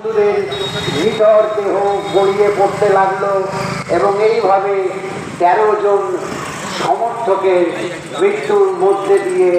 ভিতর দেহ গড়িয়ে পড়তে লাগল এবং এইভাবে তেরো জন সমর্থকের মৃত্যুর মধ্যে দিয়ে